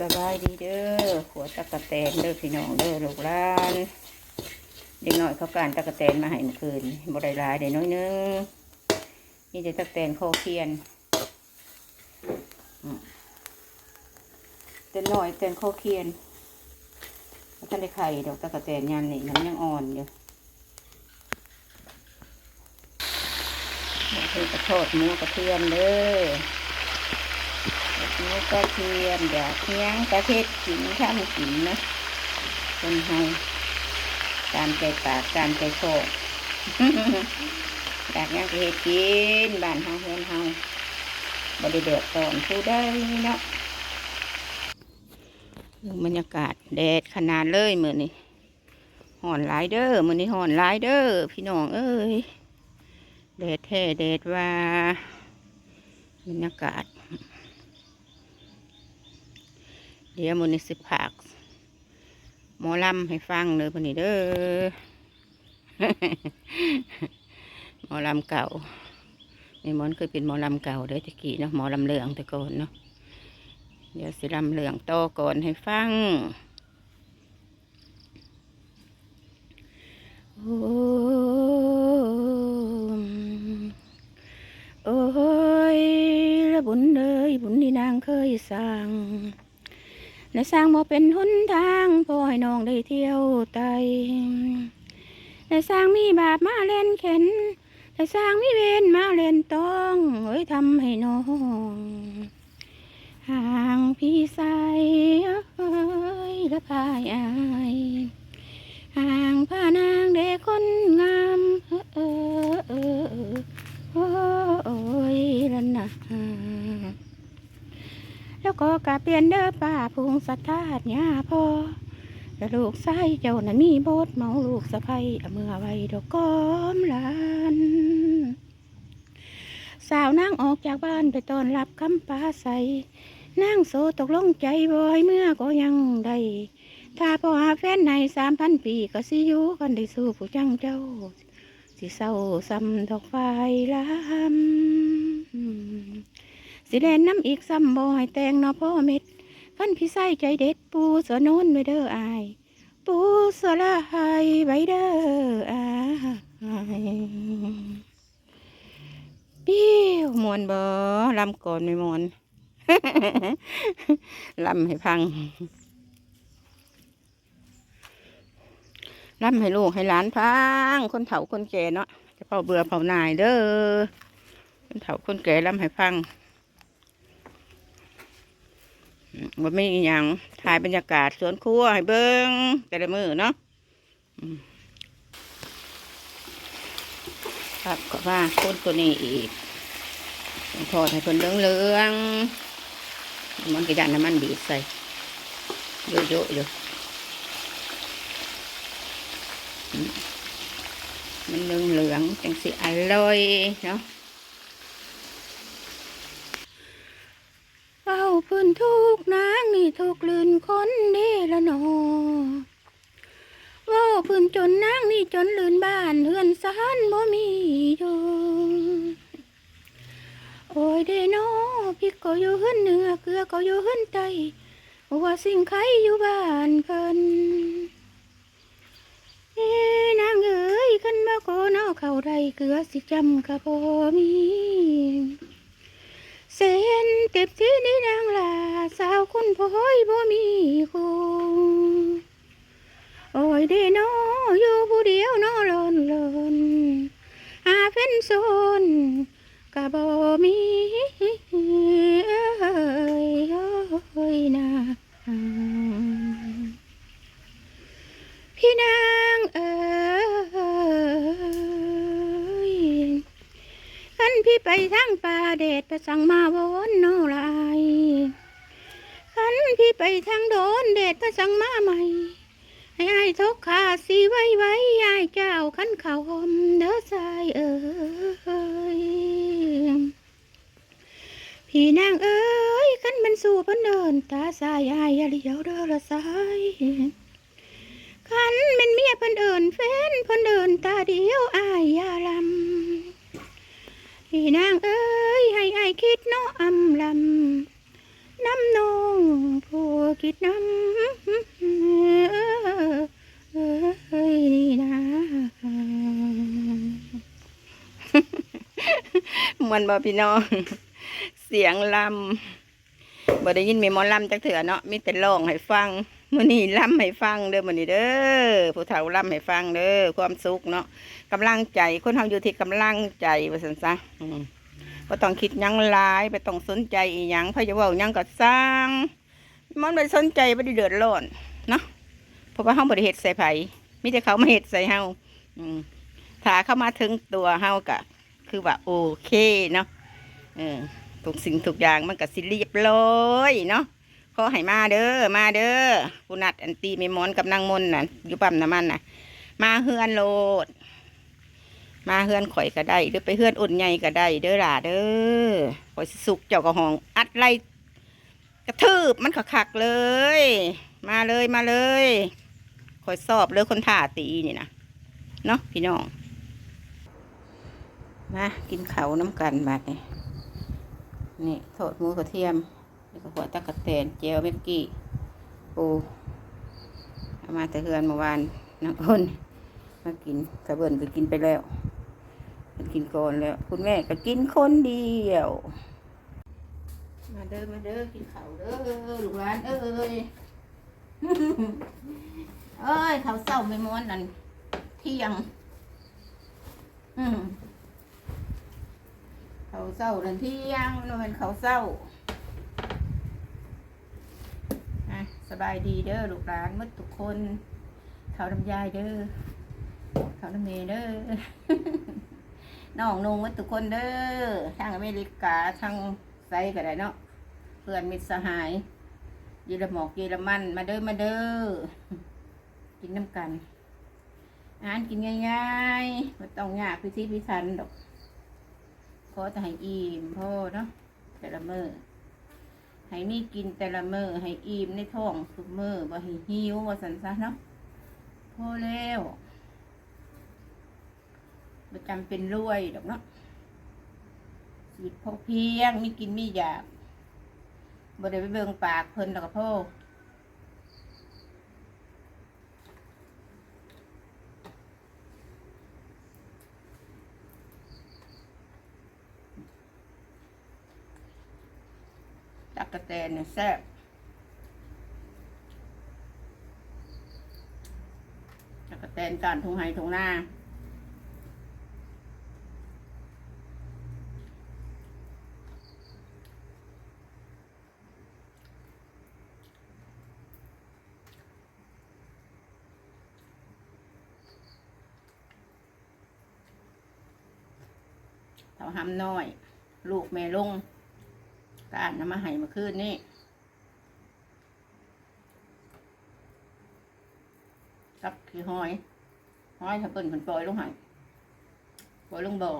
สบายดีเด้อหัวตะกะแตนเด้อพี่น้องเด้อลูกหลานเด็กน้อยเขาการตะกะแตนมาให้เมื่อคืนบ่ได้หลายได้น้อยนึงนี่จะตะกะแตนโคเคียนเต้นน้อยเตนโคเคียนมันทันได้ไข่ดอกตะกะแตนยันนี่มันยังอ่อนอยู่กระโทษหมูกระเทียมเด้อ นี่ก็เทียมอยากเทียงประเทศกินข้ามกินนะคนไทยตามใจปากตามใจโชคอยากยังประเทศกินบ้านเฮาเฮือนเฮาบริเดือดตอนผู้ได้เนาะบรรยากาศแดดขนาดเลยมือนี่ห่อนหลายเด้อมือนี่ห่อนหลายเด้อพี่น้องเอ้ยแดดแท้แดดว่าบรรยากาศ เดี๋ยวมันนี้สิผักหมอลำให้ฟังเลยพอนี้เด้อหมอลำเก่านี่มอนเคยเป็นหมอลำเก่าเด้อตะกี้เนาะหมอลำเหลืองแต่ก่อนเนาะเดี๋ยวสิลำเหลืองโตก่อนให้ฟัง โอ้โอ้ยละบุญเลยบุญที่นางเคยสร้าง และสร้างบ่เป็นหนทางพ่อให้น้องได้เที่ยวไตและสร้างมีบาปมาเล่นเข็นและสร้างมีเวรมาเล่นต้องเอ้ยทำให้น้องห่างพี่ใสเอ้ยละพายอายห่างพานางเด็กคนงามเออเออเออโอ้ยละนะ แล้ว ก็กะเปลี่ยนเด้อป้าพุงสัทธาดญาพอแล้วลูกไส้เจ้านั้นมีโบสเมาลูกสะพ้ยเมื่อไว้ดอกก้อมลานสาวนางออกจากบ้านไปตอนรับคำปาใสนางโซตกลงใจบ่อยเมื่อก็ยังได้ถ้าพอหาแฟนในสามพันปีก็สิอยู่กันได้สู้ผู้จังเจ้า สิเศร้าซ้ำดอกไฟลำ สิแลนน้ำอีกซ้ำบ่ให้แตงนอพ่อเม็ดขั้นพี่ไส้ใจเด็ดปูสะโนนไว้เด้ออาย ปูสลายไว้เด้ออายปิ้วมวนบ่ลำก่อนไม่มวนลำให้พังลำให้ลูกให้หลานพัง คนเฒ่าคนแก่เนาะจะเผาเบื่อเผานายเด้อคนเฒ่าคนแก่ลำให้พัง ว่าไม่อหย่างถ่ายบรรยากาศสวนครัวให้เบิ้งแต่ละมือเนาะครับก็ว่าคนตัวนี้อีกทอดให้เพิ่นเหลืองเลืองๆมันกระยันน้ำมันบีบใส่เยอะๆอยู่มมันเหลืองเหลืองจังสิอร่อยเนาะเฝ้าพื้นทุ นางนี่ทุกลืนคนเด้ละหนอว่าพื้นจนนางนี่จนลืนบ้านเฮือนซานบ่มีอยู่โอ้ยเด้นอพี่ก็อยู่เฮือนเหนือเกลือก็อยู่เฮือนใต้ว่าสิ่งใครอยู่บ้านเพิ่นเอ้นางเอ้ยขันมาโกนอเข้าได้เกลือสิจำกะบ่มี เส้นเก็บที่นี่นางลาสาวคุณพอยบ่มีคงโอ้ยเด้นออยู่ผู้เดียวนอลอนลอนอาเป็นโซนกะบ่มีเอ้ยเอ้ยนา ทางป่าเดชไปสั่งมาวนโนลายขันพี่ไปทางโดนเดชไปสั่งมาใหม่ ให้ไอ้ทกขาสีไว้ไว้ไอ้ายเจ้าขันเขาหอมเด้อสายเอ้ยพี่นางเอ้ยขันมันสู่พันเดิน ตาสายไอ้ายอย่าเลี้ยวเด้อละสายขันเป็นเมียพันเดินเฟ้นพันเดินตาเดียวอายอย่าลำ พี่นางเอ้ยให้ไอ้ายคิดเนาะอำลำน้ำนองผู้คิดน้ำเอ้ยนี่นะมันบ่พี่น้อง เสียงลำบ่ได้ยินมีมอลำจักเถื่อเนาะมีแต่ร้องให้ฟัง มื้อนี้ลำให้ฟังเด้อมื้อนี้เด้อผู้เฒ่าลำให้ฟังเด้อความสุขเนาะกำลังใจคนเฮาอยู่ที่กำลังใจว่าซั่นซะอืมบ่ต้องคิดยังหลายบ่ต้องสนใจอีหยังไผจะเว้ายังก็สร้าง มันได้สนใจบ่ได้เดือดร้อนเนาะเพราะว่าเฮาบ่ได้เฮ็ดใส่ไผมีแต่เขามาเฮ็ดใส่เฮาอืมถ้าเข้ามาถึงตัวเฮาก็คือว่าโอเคเนาะเออทุกสิ่งทุกอย่างมันก็สิเรียบร้อยเนาะ ขอให้มาเด้อมาเด้อผู้นัดอันตีเมมอนกับนางมนน่ะอยู่ปั๊มน้ำมันน่ะ มาเฮือนโลด มาเฮือนข่อยก็ได้หรือไปเฮือนอุ่นใหญ่ก็ได้เด้อหล่ะเด้อข่อยสุกเจ้าก็ห้อง อัดไล่กระทืบมันขักๆเลย มาเลยมาเลยข่อยสอบเลยคนถ่าตีนี่นะเนาะพี่น้องมากินเขาน้ำกันบัดนี่นี่โทษมูกระเทียม นี่ก็หัวตะกะแตนเจียวเม็ดกี้ปูเอามาต่เฮือนเมื่อวานนักอ้นมากินกระเบินก็กินไปแล้วมันกินก่อนแล้ว คุณแม่ก็กินคนเดียว มาเด้อมาเด้อกินข้าวเด้อลูกหลานเอ้ยเอ้ยข้าวเศร้าไม่ม้วนนั่นเที่ยง อืมข้าวเศร้านั่นเที่ยงนั่นเป็นข้าวเศร้าอะส บายดีเด้อลูกหลานมดทุกคนข้าวน้ำยายเด้อขาวน้ำเมเด้อน้องนงมดทุกคนเด้อทางอเมริกาทางไซก็ได้เนาะเพื่อนมิตรสหายเยอรมอกเยอรมันมาเด้อมาเด้อกินน้ำกันอาหารกินง่ายๆไม่ต้องยากพิธีพิธันดอกขอแต่ให้อิ่มพ่อเนาะแต่ละมือ ให้มีกินแต่ละมือให้อิ่มในท้องทุกมือบ่ให้หิวว่าสันซะเนาะพอแล้วประจำเป็นรวยดอกเนาะชีวิตพอเพียงมีกินมีอยากบ่ได้ไปเบิ่งปากเพิ่นดอกกระโพก ตักกะแตนเนี่ยแซ่บตักกะแตนการทุงไห้ทุ่งนาเท่าหำน้อย ลูกแม่ลง การนำมาให้มาคืนนี่กับขี้หอย หอยถ้าเปิ่นผนปล่อยลงหันปล่อยลงบ่อ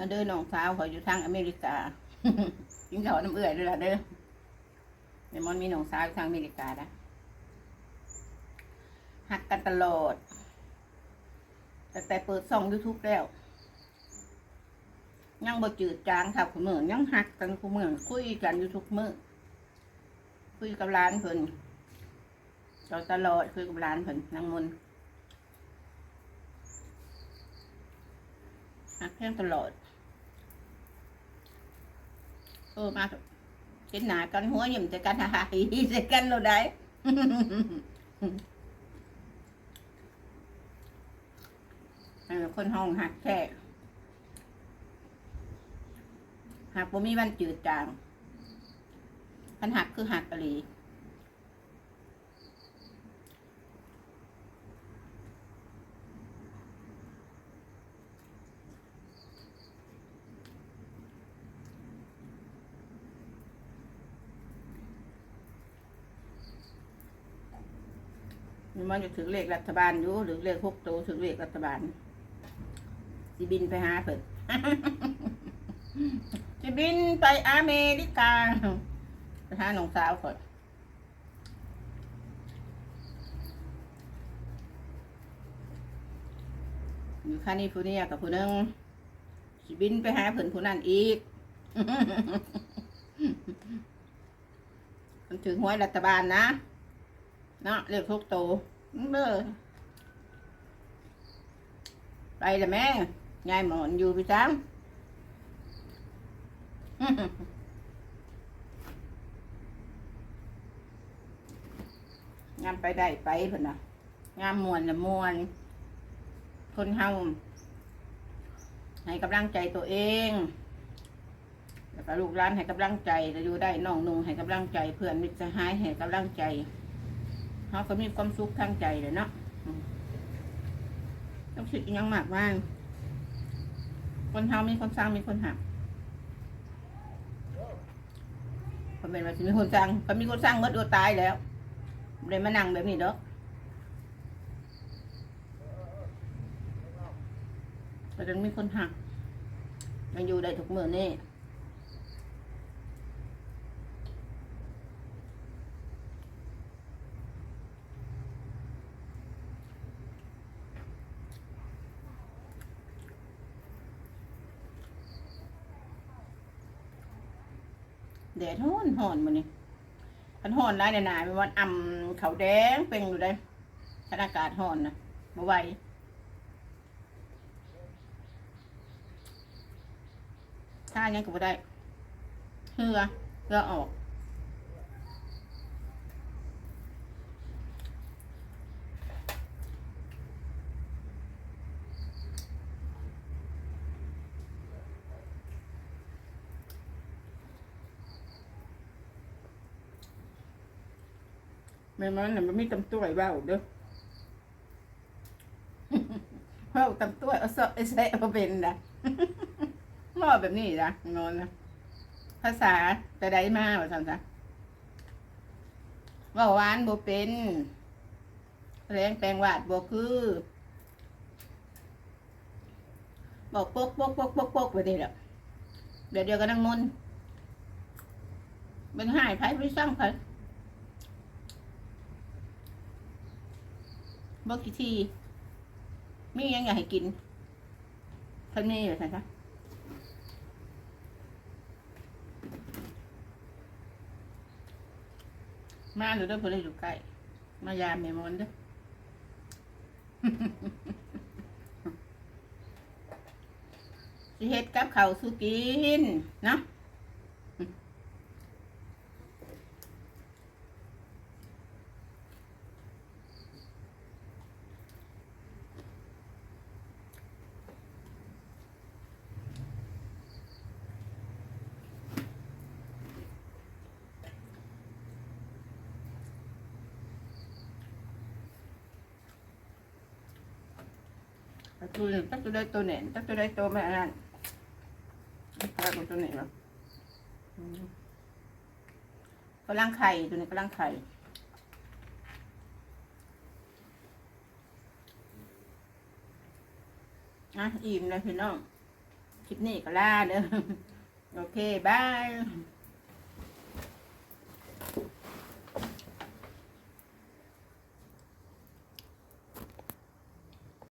แล้วเด้อน้องสาวเขาอยู่ทางอเมริกากินข้าน้ำเอื่อยด้วยล่ะเด้อเดมอนมีน้องสาวอยู่ทางอเมริกานะหักกันตลอดแต่แต่เปิดส่องยูทูบแล้ว ยังบ่จืดจางค่ะคุณเมืองยังหักกันคุณเมืองคุยกันยูทุกมื้อคุยกับร้านเพิ่นเราตลอดคุยกับร้านเพิ่นนางมนหักแค่ตลอด เออมาเห็นหนากันหัวยิ้มจะกันหายจะกันเราได้คนห้องหักแค่หักบ่มีวันจืดจางคันหักคือหักกะลี มันจะถึงเลขรัฐบาลอยู่หรือเลขหกตัวถึงเลขรัฐบาลสิบินไปหาเพิ่นสิบินไปอเมริกาไปหาน้องสาวก่อนอยู่คานิฟูเนียกับผู้นึงสิบินไปหาเพิ่นผู้นั้นอีกมันถึงหวยรัฐบาลนะ นะเรียกทุกโตวเบ้อไปเลยแม่ ยายหมอนอยู่พี่จ้างงามไปได้ไปเพิ่นนะงามมวนละมวนคนเฮาให้กำลังใจตัวเอง แล้วก็ลูกหลานให้กำลังใจจะอยู่ได้น้องนุ่งให้กำลังใจ เพื่อนมิตรสหายให้กำลังใจ เฮาก็มีความสุขทางใจเลยเนาะต้องคิดยังมากมาคนเฮามีคนสร้างมีคนหักคนเป็นว่าสิมีคนสร้างก็มีคนสร้างเมื่อตัวตายแล้วเลยมานั่งแบบนี้เด้อแต่ยังมีคนหักยังอยู่ได้ทุกเมื่อนี่ แดดฮ้อนฮ้อนมันนี่คันฮ้อนได้หนาๆมันวันอ่ำเขาแดงเป่งอยู่ได้คันอากาศฮ้อนนะมาไหวถ้ายังก็บ่ได้เหือเหือออก แม่มันน่ะมันมีตำต้วยเบ้าเด้อเบ้าตำต้วเอาเสะไอ้แซ่เอาเป็นนะหม้อแบบนี้นะงอนนะภาษาแต่ใดมาว่าซั่นซะว่าหวานบ่เป็นแรงแปลงวาดบ่คือบอกปกปกปกปกปกไปนี่แหละเดี๋ยวเดียวก็นั่งมนเป็นหายไผไม่สร้างไผ บอกกี่ทีมียังอยากให้กินท่านนี้อยู่ใช่ไหมมาหรือเด้อเพื่อนอยู่ใกล้มายามแม่มนเด้อสิเฮ็ดกับเขาสู้กินเนาะ ตักตัวนี้ตักตัวใดตัวเนี่ยตักตัวใดตัวแม่นั่นตักตัวนี้เหรออืมกำลังไข่ตัวนี้กำลังไข่อะอิ่มเลยพี่น้อง คลิปนี้ก็ลาเด้อโอเค บาย